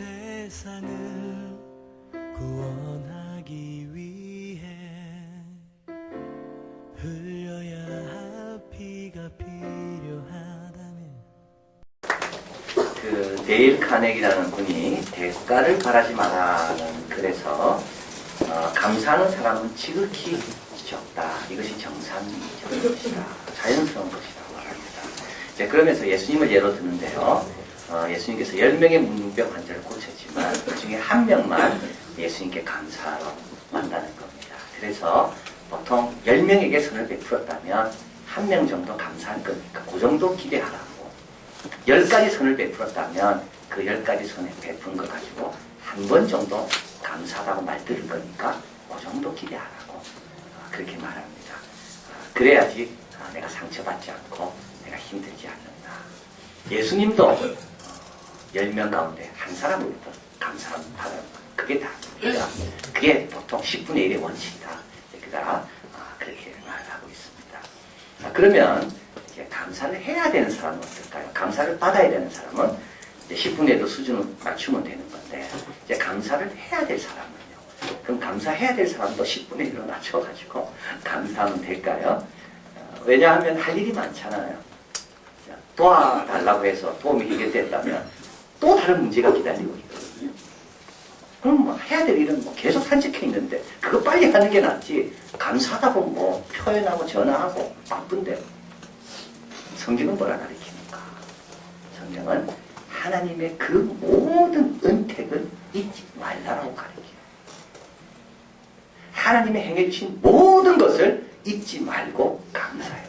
세상을 구원하기 위해 흘려야 할 피가 필요하다면 그 데일 카네기라는 분이 대가를 바라지 마라는 글에서 어, 감사하는 사람은 지극히 적다. 이것이 정상적인 것이다. 자연스러운 것이다. 말합니다. 이제 그러면서 예수님을 예로 드는데요. 어, 예수님께서 10명의 문병 환자를 고쳤지만 그 중에 한 명만 예수님께 감사로 만나는 겁니다. 그래서 보통 10명에게 선을 베풀었다면 한 명 정도 감사할 거니까 그 정도 기대하라고 열 가지 선을 베풀었다면 그열 가지 선에 베푼 거 가지고 한 번 정도 감사하다고 말 들을 거니까 그 정도 기대하라고 어, 그렇게 말합니다. 어, 그래야지 아, 내가 상처받지 않고 내가 힘들지 않는다. 예수님도 어, 열명 가운데 한 사람으로부터 감사를 받은 그게 다입니다. 그게 보통 10분의 1의 원칙이다. 그가 아, 그렇게 말하고 있습니다. 아, 그러면 이제 감사를 해야 되는 사람은 어떨까요? 감사를 받아야 되는 사람은 이제 10분의 1로 수준을 맞추면 되는 건데 이제 감사를 해야 될 사람은요. 그럼 감사해야 될 사람도 10분의 1로 낮춰가지고 감사하면 될까요? 어, 왜냐하면 할 일이 많잖아요. 자, 도와달라고 해서 도움이 해결됐다면 또 다른 문제가 기다리고 있거든요. 그럼 뭐 해야 될 일은 뭐 계속 산책해 있는데 그거 빨리 하는 게 낫지 감사하다 보면 뭐 표현하고 전화하고 바쁜데 성경은 뭐라 가르칩니까? 성경은 하나님의 그 모든 은택을 잊지 말라라고 가르쳐요. 하나님의 행해주신 모든 것을 잊지 말고 감사해라.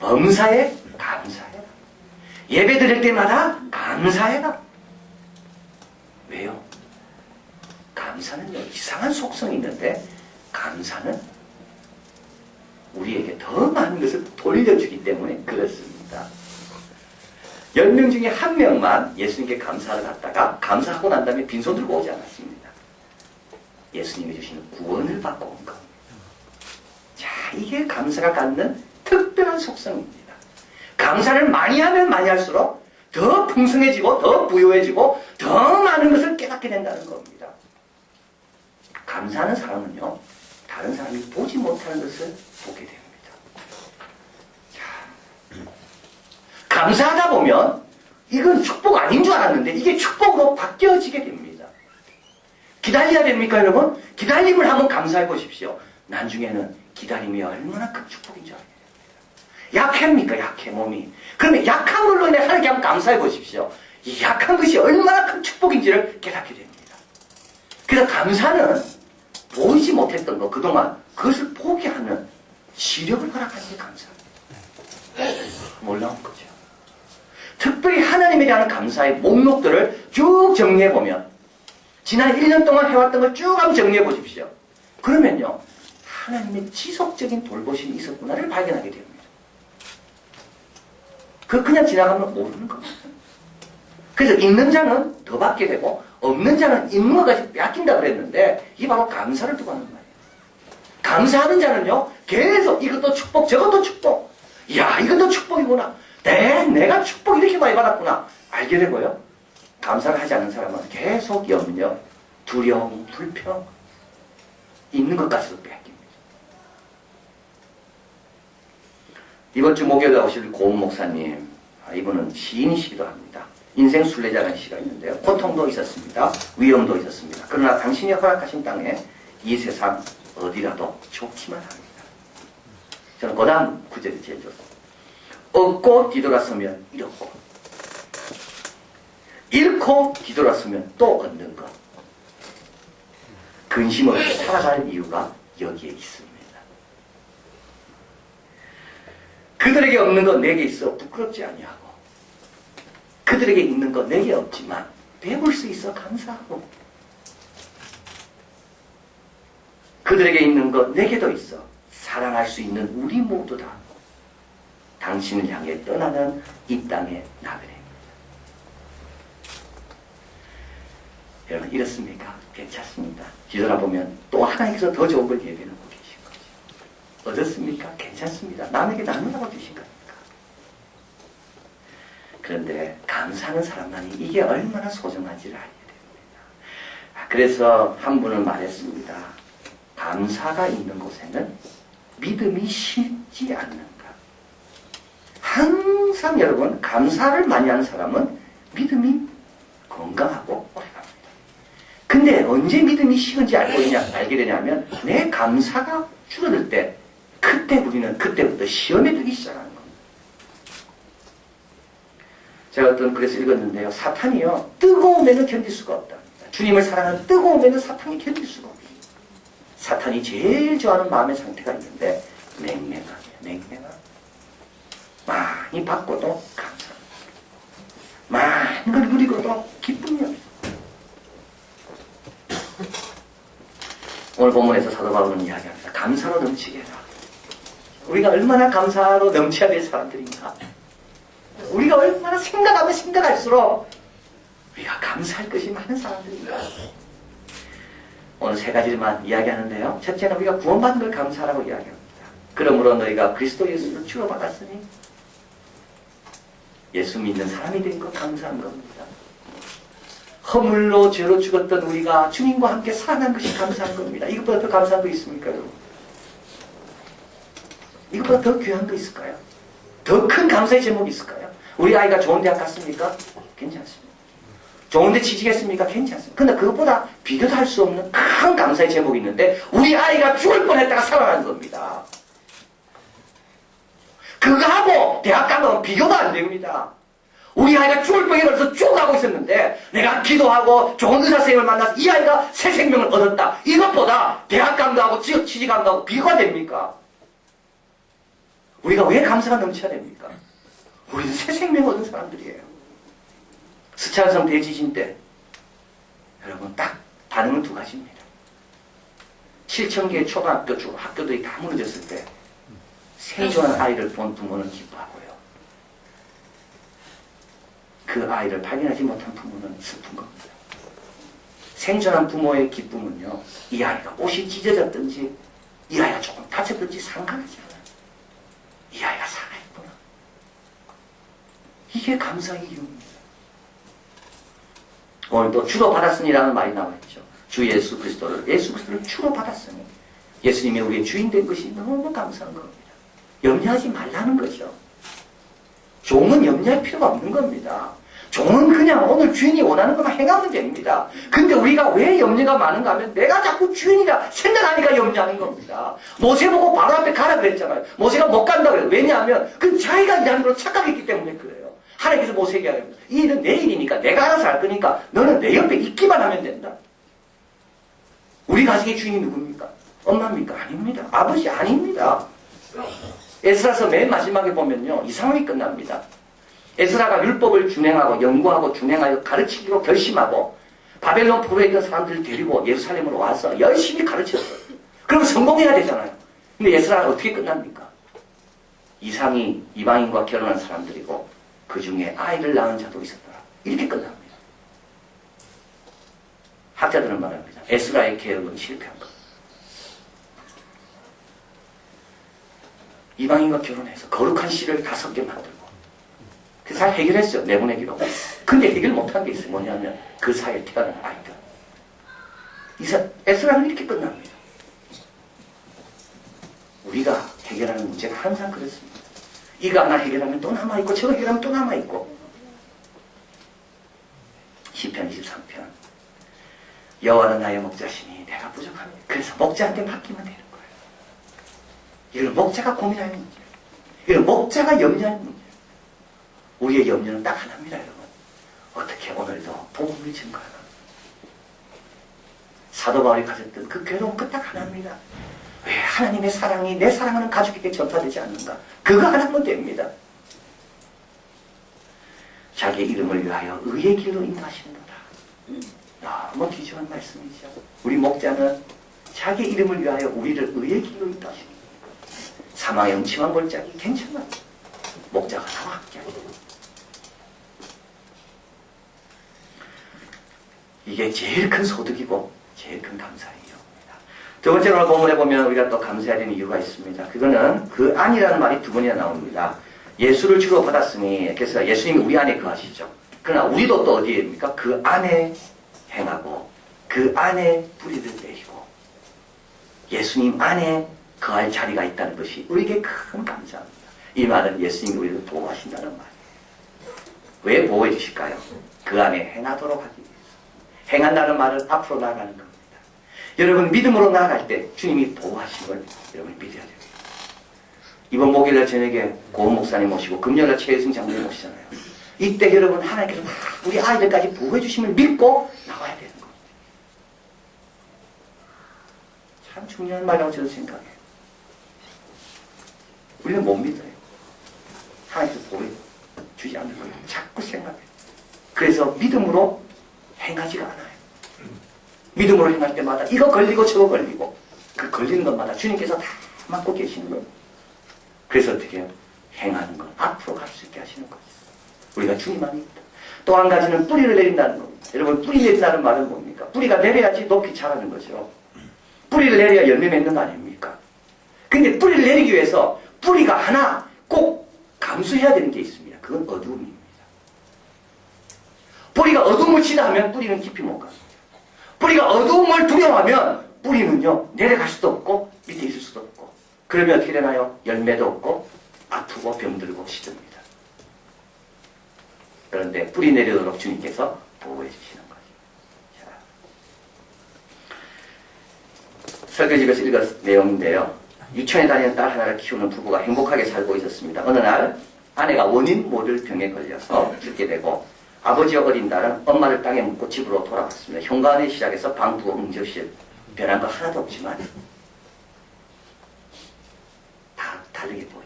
범사에 감사해라. 예배 드릴 때마다 감사해라. 왜요? 감사는요, 이상한 속성이 있는데, 감사는 우리에게 더 많은 것을 돌려주기 때문에 그렇습니다. 10명 중에 한 명만 예수님께 감사를 갖다가 감사하고 난 다음에 빈손 들고 오지 않았습니다. 예수님이 주시는 구원을 받고 온 겁니다. 자, 이게 감사가 갖는 특별한 속성입니다. 감사를 많이 하면 많이 할수록 더 풍성해지고 더 부유해지고 더 많은 것을 깨닫게 된다는 겁니다. 감사하는 사람은요, 다른 사람이 보지 못하는 것을 보게 됩니다. 자, 감사하다 보면 이건 축복 아닌 줄 알았는데 이게 축복으로 바뀌어지게 됩니다. 기다려야 됩니까, 여러분? 기다림을 한번 감사해 보십시오. 나중에는 기다림이 얼마나 큰 축복인 줄 됩니다. 약합니까, 약해, 몸이. 그러면 약한 걸로 인해 하나님께 한번 감사해 보십시오. 이 약한 것이 얼마나 큰 축복인지를 깨닫게 됩니다. 그래서 감사는 보이지 못했던 거, 그동안 그것을 포기하는 시력을 허락하는 게 감사합니다. 놀라운 거죠. 특별히 하나님에 대한 감사의 목록들을 쭉 정리해보면, 지난 1년 동안 해왔던 걸 쭉 한번 정리해 보십시오. 그러면요, 하나님의 지속적인 돌보심이 있었구나를 발견하게 됩니다. 그 그냥 지나가면 모르는 겁니다. 그래서 있는 자는 더 받게 되고 없는 자는 있는 것까지 뺏긴다 그랬는데 이 바로 감사를 두고 하는 말이에요. 감사하는 자는요 계속 이것도 축복 저것도 축복. 야 이것도 축복이구나. 내, 내가 축복 이렇게 많이 받았구나. 알게 되고요? 감사를 하지 않는 사람은 계속 염려 두려움 불평 있는 것까지도 뺏깁니다. 이번 주 목요일에 오실 고은 목사님, 아, 이분은 시인이시기도 합니다. 인생 순례자라는 시가 있는데요. 고통도 있었습니다. 위험도 있었습니다. 그러나 당신이 허락하신 땅에 이 세상 어디라도 좋기만 합니다. 저는 그 다음 구절이 제일 좋습니다. 얻고 뒤돌아서면 잃었고, 잃고 뒤돌아서면 또 얻는 것. 근심 없이 살아갈 이유가 여기에 있습니다. 그들에게 없는 것 내게 있어 부끄럽지 아니하고 그들에게 있는 것 내게 없지만 배울 수 있어 감사하고 그들에게 있는 것 내게도 있어 사랑할 수 있는 우리 모두다 당신을 향해 떠나는 이 땅의 나그네입니다. 여러분 이렇습니까? 괜찮습니다. 뒤돌아보면 또 하나님께서 더 좋은 걸 예배하 어떻습니까? 괜찮습니다. 남에게 나누라고 주신 겁니까? 그런데 감 감사하는 사람만이 이게 얼마나 소중한지를 알게 됩니다. 아, 그래서 한 분은 말했습니다. 감사가 있는 곳에는 믿음이 쉽지 않는가. 항상 여러분 감사를 많이 하는 사람은 믿음이 건강하고 오래갑니다. 근데 언제 믿음이 식은지 알고 있냐, 알게 되냐면 내 감사가 줄어들 때 그때 우리는 그때부터 시험에 들기 시작하는 겁니다. 제가 어떤 글에서 읽었는데요. 사탄이요. 뜨거우면 견딜 수가 없다. 주님을 사랑하는 뜨거우면 사탄이 견딜 수가 없어요. 사탄이 제일 좋아하는 마음의 상태가 있는데 냉랭함이에요. 냉랭함. 많이 받고도. 많은 걸 누리고도 기쁨이 없어요. 오늘 본문에서 사도 바울은 이야기합니다. 감사로 넘치게 해라. 우리가 얼마나 감사로 넘쳐야 될 사람들인가. 우리가 얼마나 생각하면 생각할수록 우리가 감사할 것이 많은 사람들인가. 오늘 세 가지만 이야기하는데요. 첫째는 우리가 구원받은 걸 감사하라고 이야기합니다. 그러므로 너희가 그리스도 예수를 치료받았으니 예수 믿는 사람이 된 것 감사한 겁니다. 허물로 죄로 죽었던 우리가 주님과 함께 살아난 것이 감사한 겁니다. 이것보다 더 감사한 거 있습니까, 여러분? 이것보다 더 귀한 거 있을까요? 더 큰 감사의 제목이 있을까요? 우리 아이가 좋은 대학 갔습니까? 괜찮습니다. 좋은 데 취직했습니까? 괜찮습니다. 근데 그것보다 비교도 할 수 없는 큰 감사의 제목이 있는데 우리 아이가 죽을 뻔했다가 살아난 겁니다. 그거하고 대학 가면 비교도 안 됩니다. 우리 아이가 죽을 뻔에 걸려서 쭉 가고 있었는데 내가 기도하고 좋은 의사 선생님을 만나서 이 아이가 새 생명을 얻었다. 이것보다 대학 지역 취직 감도하고 비교가 됩니까? 우리가 왜 감사가 넘쳐야 됩니까? 우리는 새 생명 얻은 사람들이에요. 스촨성 대지진 때 여러분 딱 반응은 두 가지입니다. 7천 개의 초등학교, 중 학교들이 다 무너졌을 때 생존한 아이를 본 부모는 기뻐하고요. 그 아이를 발견하지 못한 부모는 슬픈 겁니다. 생존한 부모의 기쁨은요, 이 아이가 옷이 찢어졌든지, 이 아이가 조금 다쳤든지 상관하지. 이 아이가 살아있구나. 이게 감사의 이유입니다. 오늘도 주로 받았으니라는 말이 나와 있죠. 주 예수 그리스도를, 예수 그리스도를 주로 받았으니, 예수님이 우리의 주인 된 것이 너무 감사한 겁니다. 염려하지 말라는 거죠. 종은 염려할 필요가 없는 겁니다. 종은 그냥 오늘 주인이 원하는 것만 행하면 됩니다. 근데 우리가 왜 염려가 많은가 하면 내가 자꾸 주인이라 생각하니까 염려하는 겁니다. 모세 보고 바로 앞에 가라 그랬잖아요. 모세가 못 간다 그래요. 왜냐하면 그 자기가 일하는 걸로 착각했기 때문에 그래요. 하나님께서 모세에게 하랍니다. 이 일은 내 일이니까 내가 알아서 할 거니까 너는 내 옆에 있기만 하면 된다. 우리 가정의 주인이 누굽니까? 엄마입니까? 아닙니다. 아버지 아닙니다. 에스라서 맨 마지막에 보면요. 이 상황이 끝납니다. 에스라가 율법을 준행하고 연구하고 준행하여 가르치기로 결심하고 바벨론 포로에 있던 사람들을 데리고 예루살렘으로 와서 열심히 가르쳤어요. 그럼 성공해야 되잖아요. 근데 에스라가 어떻게 끝납니까? 이상이 이방인과 결혼한 사람들이고 그 중에 아이를 낳은 자도 있었더라. 이렇게 끝납니다. 학자들은 말합니다. 에스라의 계획은 실패한 겁니다. 이방인과 결혼해서 거룩한 씨를 다섯 개 만들고 그 잘 해결했어요. 내보내기로. 근데 해결 못한 게 있어요. 뭐냐면 그 사이에 태어난 아이들. 이사, 에스라는 이렇게 끝납니다. 우리가 해결하는 문제가 항상 그렇습니다. 이거 하나 해결하면 또 남아있고 저거 해결하면 또 남아있고 시편 23편 여호와는 나의 목자시니 내가 부족합니다. 그래서 목자한테 맡기면 되는 거예요. 이걸 목자가 고민하는 문제예요. 이걸 목자가 염려하는 문제예요. 우리의 염려는 딱 하나입니다, 여러분. 어떻게 오늘도 복음을 증거하나. 사도 바울이 가졌던 그 괴로운 그딱 하나입니다. 왜 하나님의 사랑이 내 사랑하는 가족에게 전파되지 않는가? 그거 하나면 됩니다. 자기 이름을 위하여 의의 길로 인도하시는도다. 너무 귀중한 말씀이죠. 우리 목자는 자기 이름을 위하여 우리를 의의 길로 인도하십니다. 사망의 음침한 골짜기 괜찮아. 목자가 나와 함께하니다 이게 제일 큰 소득이고 제일 큰 이유입니다. 두 번째로 오늘 본문에 보면 우리가 또 감사해야 되는 이유가 있습니다. 그거는 그 안이라는 말이 두 번이나 나옵니다. 예수를 주로 받았으니 그래서 예수님이 우리 안에 거하시죠. 그러나 우리도 또 어디입니까? 그 안에 행하고 그 안에 뿌리를 내리고 예수님 안에 거할 자리가 있다는 것이 우리에게 큰 감사합니다. 이 말은 예수님이 우리를 보호하신다는 말이에요. 왜 보호해 주실까요? 그 안에 행하도록 하기 위해서. 행한다는 말은 앞으로 나아가는 겁니다. 여러분 믿음으로 나아갈 때 주님이 보호하신 걸 여러분이 믿어야 됩니다. 이번 목요일날 저녁에 고은 목사님 모시고 금요일날 최혜승 장로님 모시잖아요. 이때 여러분 하나님께서 막 우리 아이들까지 보호해 주심을 믿고 나와야 되는 겁니다. 참 중요한 말이라고 저는 생각해요. 우리는 못 믿어요. 하나님께서 보호해 주지 않는 거예요. 자꾸 생각해요. 그래서 믿음으로 행하지가 않아요. 믿음으로 행할 때마다 이거 걸리고 저거 걸리고 그 걸리는 것마다 주님께서 다 맡고 계시는 거예요. 그래서 어떻게 해요? 행하는 것, 앞으로 갈 수 있게 하시는 거죠. 우리가 주님 있다. 또 한 가지는 뿌리를 내린다는 겁니다. 여러분, 뿌리 내린다는 말은 뭡니까? 뿌리가 내려야지 높이 자라는 거죠. 뿌리를 내려야 열매 맺는 거 아닙니까? 근데 뿌리를 내리기 위해서 뿌리가 하나 꼭 감수해야 되는 게 있습니다. 그건 어두움입니다. 뿌리가 어두움을 지나하면 뿌리는 깊이 못 갑니다. 뿌리가 어두움을 두려워하면 뿌리는요, 내려갈 수도 없고, 밑에 있을 수도 없고, 그러면 어떻게 되나요? 열매도 없고, 아프고 병들고 시듭니다. 그런데 뿌리 내리도록 주님께서 보호해 주시는 거죠. 자. 설교집에서 읽은 내용인데요. 유치원에 다니는 딸 하나를 키우는 부부가 행복하게 살고 있었습니다. 어느 날 아내가 원인 모를 병에 걸려서 죽게 되고 아버지와 어린 딸은 엄마를 땅에 묻고 집으로 돌아갔습니다. 현관에 시작해서 방부, 응접실 변한 거 하나도 없지만 다 다르게 보입니다.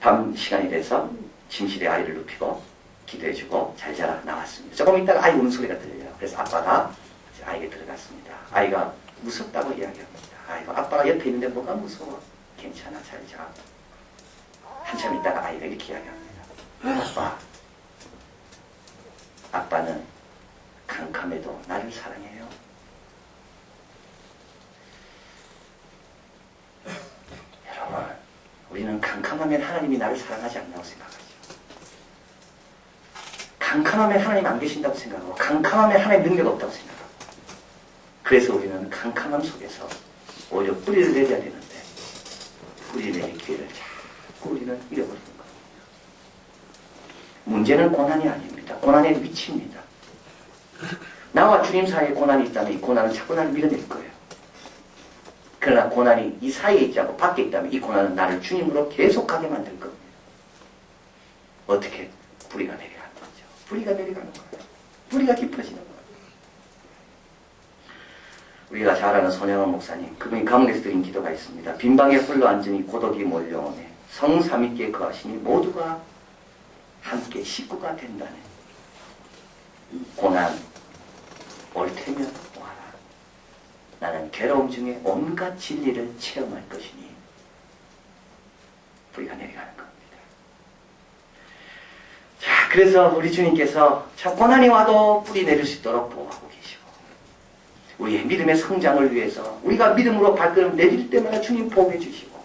밤 시간이 돼서 침실에 아이를 눕히고 기도해주고 잘 자라 나왔습니다. 조금 있다가 아이 우는 소리가 들려요. 그래서 아빠가 이제 아이에 들어갔습니다. 아이가 무섭다고 이야기합니다. 아이가 아빠가 옆에 있는데 뭐가 무서워? 괜찮아 잘 자. 한참 있다가 아이가 이렇게 이야기합니다. 아빠, 아빠는 캄캄해도 나를 사랑해요. 여러분, 우리는 캄캄하면 하나님이 나를 사랑하지 않는다고 생각하죠. 캄캄하면 하나님 안 계신다고 생각하고, 캄캄하면 하나님 능력 없다고 생각하고. 그래서 우리는 캄캄함 속에서 오히려 뿌리를 내려야 되는데, 뿌리 내릴 기회를 자꾸 우리는 잃어버리는 거예요. 문제는 고난이 아닙니다. 고난의 위치입니다. 나와 주님 사이에 고난이 있다면 이 고난은 자꾸 나를 밀어낼 거예요. 그러나 고난이 이 사이에 있지 않고 밖에 있다면 이 고난은 나를 주님으로 계속하게 만들 겁니다. 어떻게? 뿌리가 내려가는 거죠. 뿌리가 내려가는 거예요. 뿌리가 깊어지는 거예요. 우리가 잘 아는 손영원 목사님, 그분이 가문에서 드린 기도가 있습니다. 빈방에 홀로 앉으니 고독이 몰려오네. 성삼위께 거하시니 모두가 함께 식구가 된다네. 고난 올 테면 와라. 나는 괴로움 중에 온갖 진리를 체험할 것이니 뿌리가 내려가는 겁니다. 자, 그래서 우리 주님께서 참 고난이 와도 뿌리 내릴 수 있도록 보호하고 계시고 우리의 믿음의 성장을 위해서 우리가 믿음으로 발걸음 내릴 때마다 주님 보호해 주시고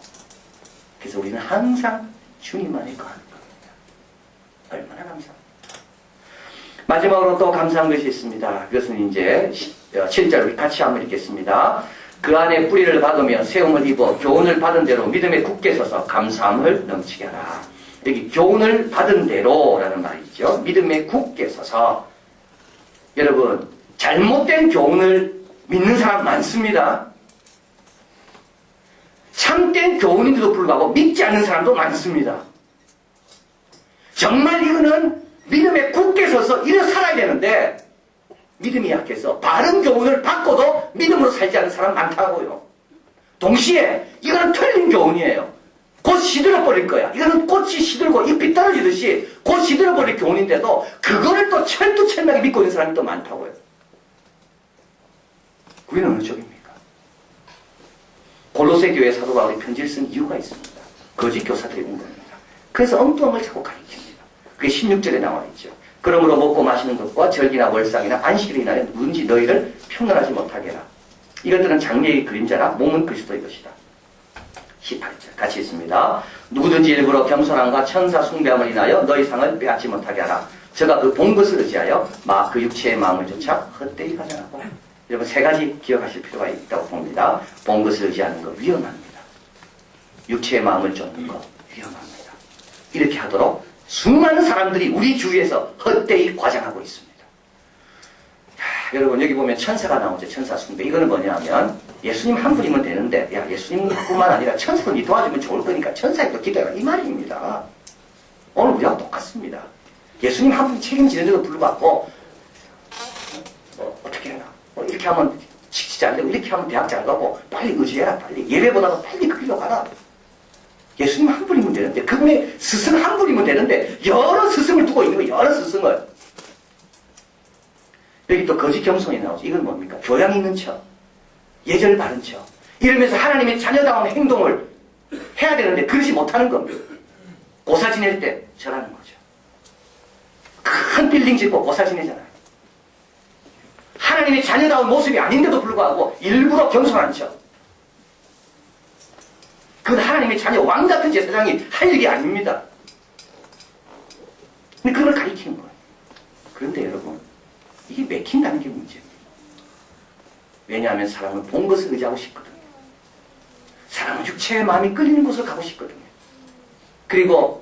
그래서 우리는 항상 주님 안에 거하는. 얼마나 감사합니다. 마지막으로 또 감사한 것이 있습니다. 그것은 이제 7절 같이 한번 읽겠습니다. 그 안에 뿌리를 박으며 세움을 입어 교훈을 받은 대로 믿음에 굳게 서서 감사함을 넘치게 하라. 여기 교훈을 받은 대로라는 말이 있죠. 믿음에 굳게 서서 여러분 잘못된 교훈을 믿는 사람 많습니다. 참된 교훈인데도 불구하고 믿지 않는 사람도 많습니다. 정말 이거는 믿음에 굳게 서서 일어 살아야 되는데 믿음이 약해서 바른 교훈을 받고도 믿음으로 살지 않는 사람 많다고요. 동시에 이거는 틀린 교훈이에요. 곧 시들어 버릴 거야. 이거는 꽃이 시들고 잎이 떨어지듯이 곧 시들어 버릴 교훈인데도 그거를 또 철두철미하게 믿고 있는 사람이 또 많다고요. 우리는 어느 쪽입니까? 골로새 교회 사도 바울이 편지를 쓴 이유가 있습니다. 거짓 교사들이 온 겁니다. 그래서 엉뚱함을 자꾸 가리킵니다. 그게 16절에 나와 있죠. 그러므로 먹고 마시는 것과 절기나 월상이나 안식일이 인하여 누군지 너희를 평론하지 못하게 해라. 이것들은 장래의 그림자라 몸은 그리스도의 것이다. 18절 같이 있습니다. 누구든지 일부러 겸손함과 천사 숭배함을 인하여 너희 상을 빼앗지 못하게 하라. 저가 그 본 것을 의지하여 마, 그 육체의 마음을 쫓아 헛되이 가져가고 여러분 세 가지 기억하실 필요가 있다고 봅니다. 본 것을 의지하는 거 위험합니다. 육체의 마음을 쫓는 거 위험합니다. 이렇게 하도록 수많은 사람들이 우리 주위에서 헛되이 과장하고 있습니다. 야, 여러분 여기 보면 천사가 나오죠. 천사 숭배. 이거는 뭐냐면 예수님 한 분이면 되는데 야 예수님뿐만 아니라 천사도 니 도와주면 좋을 거니까 천사에도 기도해라 이 말입니다. 오늘 우리하고 똑같습니다. 예수님 한 분이 책임지는데도 불구하고 어, 어떻게 해라. 어, 이렇게 하면 직지 잘 되고 이렇게 하면 대학 잘 가고 빨리 의지해라 빨리 예배보다도 빨리 그 길로 가라. 예수님 한 분이면 되는데 그분의 스승 한 분이면 되는데 여러 스승을 두고 있는 거예요. 여러 스승을. 여기 또 거짓 겸손이 나오죠. 이건 뭡니까? 교양 있는 척, 예절 바른 척. 이러면서 하나님의 자녀다운 행동을 해야 되는데 그러지 못하는 겁니다. 고사 지낼 때 저라는 거죠. 큰 빌딩 짓고 고사 지내잖아요. 하나님의 자녀다운 모습이 아닌데도 불구하고 일부러 겸손한 척. 그건 하나님의 자녀 왕 같은 제사장이 할 일이 아닙니다. 근데 그걸 가리키는 거예요. 그런데 여러분, 이게 맥힌다는 게 문제입니다. 왜냐하면 사람은 본 것을 의지하고 싶거든요. 사람은 육체의 마음이 끌리는 곳을 가고 싶거든요. 그리고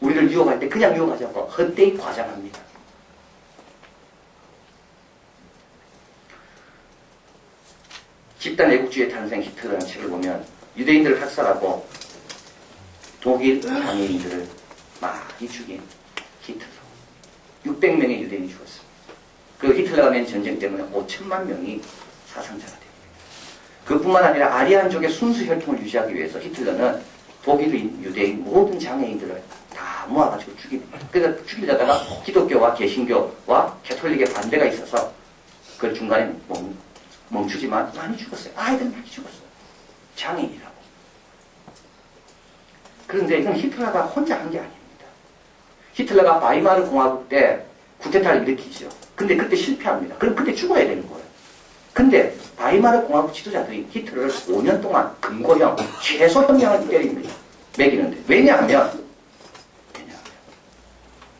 우리를 유혹할 때 그냥 유혹하지 않고 헛되이 과장합니다. 집단 애국주의 탄생 히트라는 책을 보면 유대인들을 학살하고 독일 장애인들을 많이 죽인 히틀러. 600명의 유대인이 죽었습니다. 그 히틀러가 낸 전쟁 때문에 5천만 명이 사상자가 됩니다. 그뿐만 아니라 아리안족의 순수 혈통을 유지하기 위해서 히틀러는 독일인, 유대인, 모든 장애인들을 다 모아가지고 죽입니다. 그래서 죽이려다가 기독교와 개신교와 캐톨릭의 반대가 있어서 그 중간에 멈, 멈추지만 많이 죽었어요. 아이들 많이 죽었어요. 장애인이라고. 그런데 이건 히틀러가 혼자 한 게 아닙니다. 히틀러가 바이마르 공화국 때 쿠데타를 일으키죠. 근데 그때 실패합니다. 그럼 그때 죽어야 되는 거예요. 근데 바이마르 공화국 지도자들이 히틀러를 5년 동안 금고형, 최소 형량을 때립니다. 매기는데. 왜냐하면, 왜냐하면,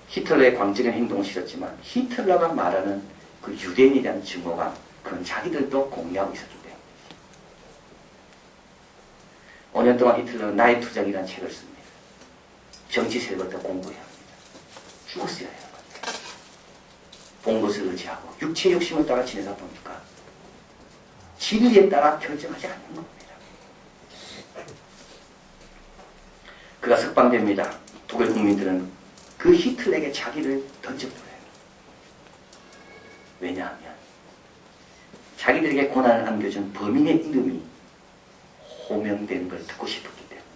히틀러의 광적인 행동은 싫었지만, 히틀러가 말하는 그 유대인이라는 증오가 그건 자기들도 공유하고 있었기 때문에. 5년 동안 히틀러는 나의 투쟁이라는 책을 씁니다. 정치 세력부터 공부해야 합니다. 죽었어야 해요. 본 것을 의지하고 육체 욕심을 따라 지내다 보니까 진리에 따라 결정하지 않는 겁니다. 그가 석방됩니다. 독일 국민들은 그 히틀러에게 자기를 던져버려요. 왜냐하면 자기들에게 고난을 안겨준 범인의 이름이 호명되는 걸 듣고 싶었기 때문에.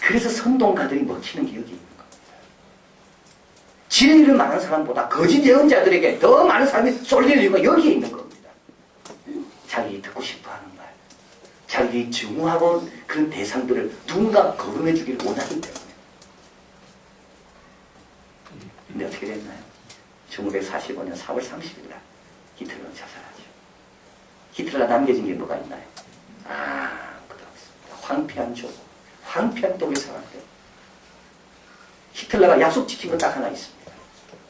그래서 선동가들이 먹히는 게 여기 있는 겁니다. 진리를 말하는 사람보다 거짓 예언자들에게 더 많은 사람이 쏠릴 이유가 여기에 있는 겁니다. 자기 듣고 싶어 하는 말, 자기 증오하고 그런 대상들을 누군가 거론해 주기를 원하기 때문에. 근데 어떻게 됐나요? 1945년 4월 30일 날 히틀러는 자살하죠. 히틀러가 남겨진 게 뭐가 있나요? 아, 그도 없습니다. 황폐한 조, 황폐한 독일 사람들. 히틀러가 약속 지킨 건 딱 하나 있습니다.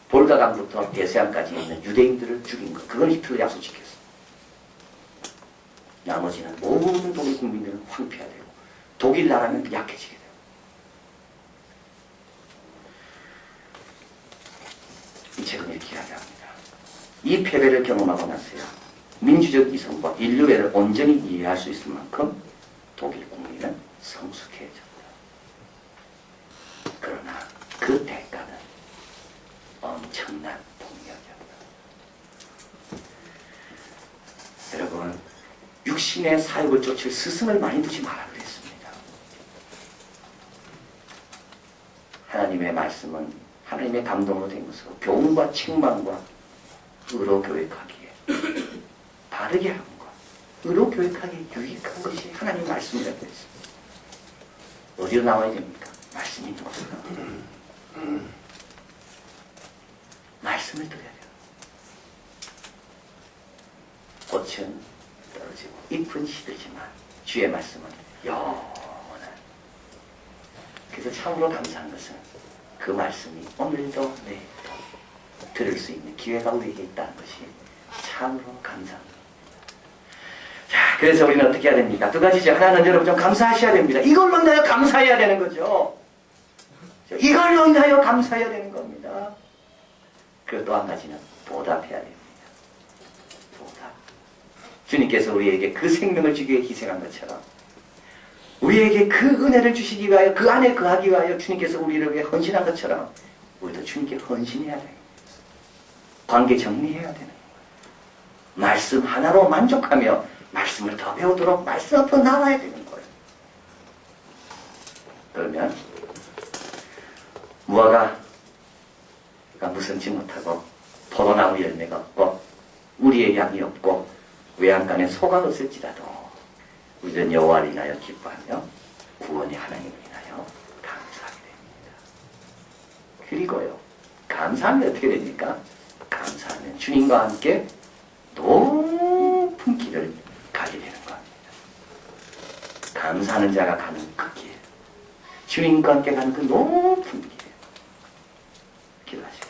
볼가강부터 대서양까지 있는 유대인들을 죽인 것. 그건 히틀러 약속 지켰어. 나머지는 모든 독일 국민들은 황폐화되고 독일 나라는 약해지게 돼요. 이 책은 이렇게 이야기합니다. 이 패배를 경험하고 나서야 민주적 이성과 인류애를 온전히 이해할 수 있을 만큼 독일 국민은 성숙해졌다. 그러나 그 대가는 엄청난 폭력이었다. 여러분, 육신의 사욕을 쫓을 스승을 많이 두지 마라 그랬습니다. 하나님의 말씀은 하나님의 감동으로 된 것으로 교훈과 책망과 의로 교육하기에 바르게 하는 것, 의로 교육하기에 유익한 것이 하나님의 말씀이라고 했습니다. 어디로 나와야 됩니까? 말씀이 곳으로 나와야 말씀을 들어야 돼요. 꽃은 떨어지고 이쁜 시들지만 주의 말씀은 영원한. 그래서 참으로 감사한 것은 그 말씀이 오늘도 내일도 들을 수 있는 기회가 우리에게 있다는 것이 참으로 감사합니다. 자, 그래서 우리는 어떻게 해야 됩니까? 두 가지죠. 하나는 여러분 좀 감사하셔야 됩니다. 이걸로 인하여 감사해야 되는 거죠. 이걸로 인하여 감사해야 되는 겁니다. 그리고 또 한 가지는 보답해야 됩니다. 보답. 주님께서 우리에게 그 생명을 주기 위해 희생한 것처럼 우리에게 그 은혜를 주시기 위하여 그 안에 거하기 위하여 주님께서 우리를 위해 헌신한 것처럼 우리도 주님께 헌신해야 돼요. 관계 정리해야 되는 거예요. 말씀 하나로 만족하며 말씀을 더 배우도록 말씀 앞으로 나와야 되는 거예요. 그러면 무화과가 무성치 못하고 포도나무 열매가 없고 우리의 양이 없고 외양간에 소가 없을지라도 우리는 여호와를 인하여 기뻐하며 구원의 하나님을 인하여 감사하게 됩니다. 그리고요 감사하면 어떻게 됩니까? 감사하면 주님과 함께 높은 길을 가게 되는 겁니다. 감사하는 자가 가는 그 길, 주인과 함께 가는 그 높은 길, 기도하시고.